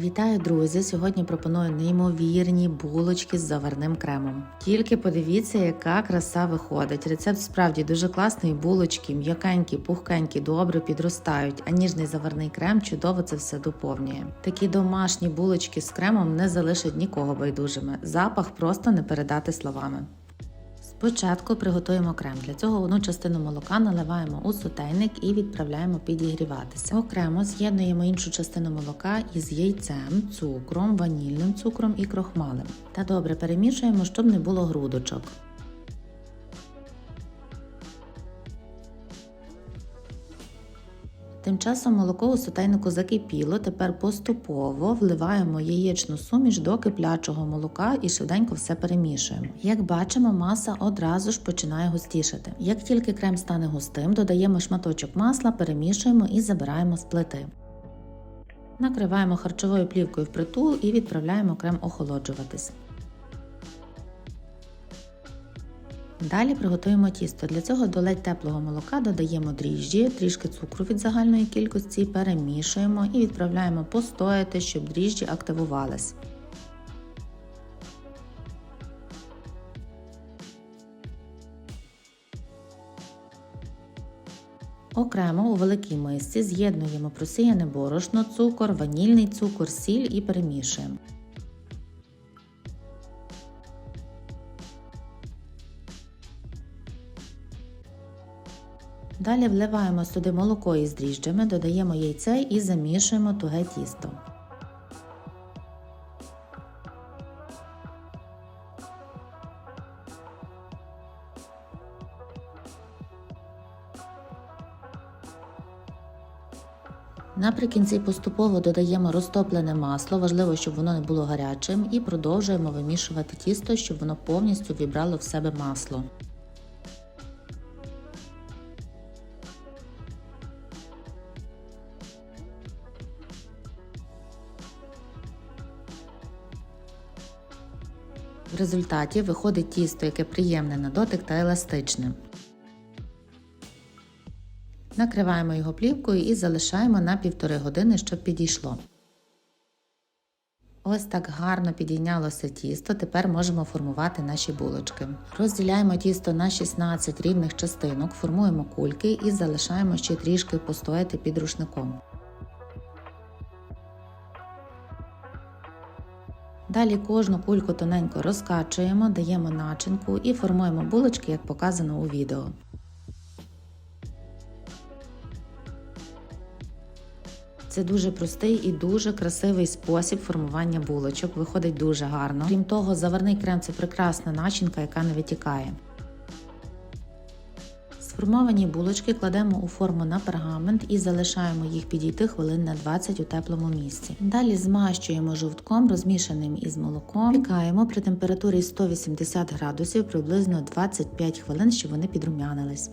Вітаю, друзі! Сьогодні пропоную неймовірні булочки з заварним кремом. Тільки подивіться, яка краса виходить. Рецепт справді дуже класний. Булочки, м'якенькі, пухкенькі, добре підростають, а ніжний заварний крем чудово це все доповнює. Такі домашні булочки з кремом не залишать нікого байдужими. Запах просто не передати словами. Спочатку приготуємо крем. Для цього одну частину молока наливаємо у сотейник і відправляємо підігріватися. Окремо з'єднуємо іншу частину молока із яйцем, цукром, ванільним цукром і крохмалем. Та добре перемішуємо, щоб не було грудочок. Тим часом молоко у сотейнику закипіло, тепер поступово вливаємо яєчну суміш до киплячого молока і швиденько все перемішуємо. Як бачимо, маса одразу ж починає густішати. Як тільки крем стане густим, додаємо шматочок масла, перемішуємо і забираємо з плити. Накриваємо харчовою плівкою впритул і відправляємо крем охолоджуватись. Далі приготуємо тісто. Для цього до ледь теплого молока додаємо дріжджі, трішки цукру від загальної кількості, перемішуємо і відправляємо постояти, щоб дріжджі активувались. Окремо у великій мисці з'єднуємо просіяне борошно, цукор, ванільний цукор, сіль і перемішуємо. Далі вливаємо сюди молоко із дріжджами, додаємо яйце і замішуємо туге тісто. Наприкінці поступово додаємо розтоплене масло, важливо, щоб воно не було гарячим, і продовжуємо вимішувати тісто, щоб воно повністю вібрало в себе масло. В результаті виходить тісто, яке приємне на дотик та еластичне. Накриваємо його плівкою і залишаємо на півтори години, щоб підійшло. Ось так гарно підійнялося тісто, тепер можемо формувати наші булочки. Розділяємо тісто на 16 рівних частинок, формуємо кульки і залишаємо ще трішки постояти під рушником. Далі кожну кульку тоненько розкачуємо, даємо начинку і формуємо булочки, як показано у відео. Це дуже простий і дуже красивий спосіб формування булочок. Виходить дуже гарно. Крім того, заварний крем це прекрасна начинка, яка не витікає. Сформовані булочки кладемо у форму на пергамент і залишаємо їх підійти хвилин на 20 у теплому місці. Далі змащуємо жовтком, розмішаним із молоком, пікаємо при температурі 180 градусів приблизно 25 хвилин, щоб вони підрумянились.